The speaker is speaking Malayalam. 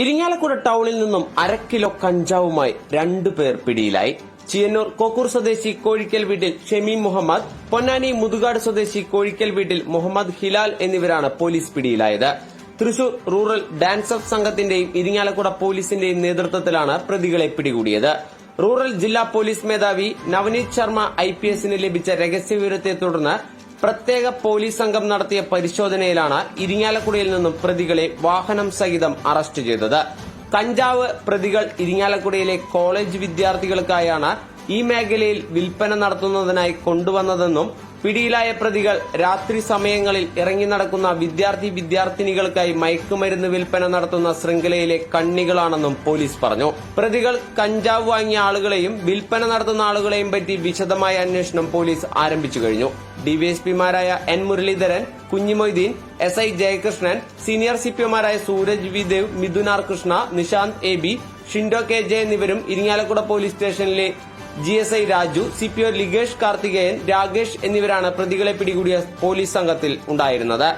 ഇരിങ്ങാലക്കുട ടൗണിൽ നിന്നും അര കിലോ കഞ്ചാവുമായി രണ്ടു പേർ പിടിയിലായി. ചിയന്നൂർ കോക്കൂർ സ്വദേശി കോഴിക്കൽ വീട്ടിൽ ഷമീം മുഹമ്മദ് പൊന്നാനി മുതുകാട് സ്വദേശി കോഴിക്കൽ വീട്ടിൽ മുഹമ്മദ് ഹിലാൽ എന്നിവരാണ് പോലീസ് പിടിയിലായത്. തൃശൂർ റൂറൽ ഡാൻസ് ഓഫ് സംഘത്തിന്റെയും ഇരിങ്ങാലക്കുട പോലീസിന്റെയും നേതൃത്വത്തിലാണ് പ്രതികളെ പിടികൂടിയത്. റൂറൽ ജില്ലാ പോലീസ് മേധാവി നവനീത് ശർമ്മ ഐ പി എസിന് ലഭിച്ച രഹസ്യവിവരത്തെ തുടർന്ന് പ്രത്യേക പോലീസ് സംഘം നടത്തിയ പരിശോധനയിലാണ് ഇരിങ്ങാലക്കുടയിൽ നിന്നും പ്രതികളെ വാഹനം സഹിതം അറസ്റ്റ് ചെയ്തത്. കഞ്ചാവ് പ്രതികൾ ഇരിങ്ങാലക്കുടയിലെ കോളേജ് വിദ്യാർത്ഥികൾക്കായാണ് ഈ മേഖലയിൽ വിൽപ്പന നടത്തുന്നതിനായി കൊണ്ടുവന്നതെന്നും പിടിയിലായ പ്രതികൾ രാത്രി സമയങ്ങളിൽ ഇറങ്ങി നടക്കുന്ന വിദ്യാർത്ഥി വിദ്യാർത്ഥിനികൾക്കായി മയക്കുമരുന്ന് വിൽപ്പന നടത്തുന്ന ശൃംഖലയിലെ കണ്ണികളാണെന്നും പോലീസ് പറഞ്ഞു. പ്രതികൾ കഞ്ചാവ് വാങ്ങിയ ആളുകളെയും വിൽപ്പന നടത്തുന്ന ആളുകളെയും പറ്റി വിശദമായ അന്വേഷണം പോലീസ് ആരംഭിച്ചു കഴിഞ്ഞു. ഡിവൈഎസ്പിമാരായ N Muraleedharan Kunhimoideen S I Jayakrishnan senior സിപിഒമാരായ Sooraj V Dev Mithunar Krishna Nishanth A B Shindo K J എന്നിവരും ഇരിങ്ങാലക്കുട പോലീസ് സ്റ്റേഷനിലെ G S I Raju C P O Ligesh Karthikeyan Rakesh എന്നിവരാണ് പ്രതികളെ പിടികൂടിയ പോലീസ് സംഘത്തിൽ ഉണ്ടായിരുന്നത്.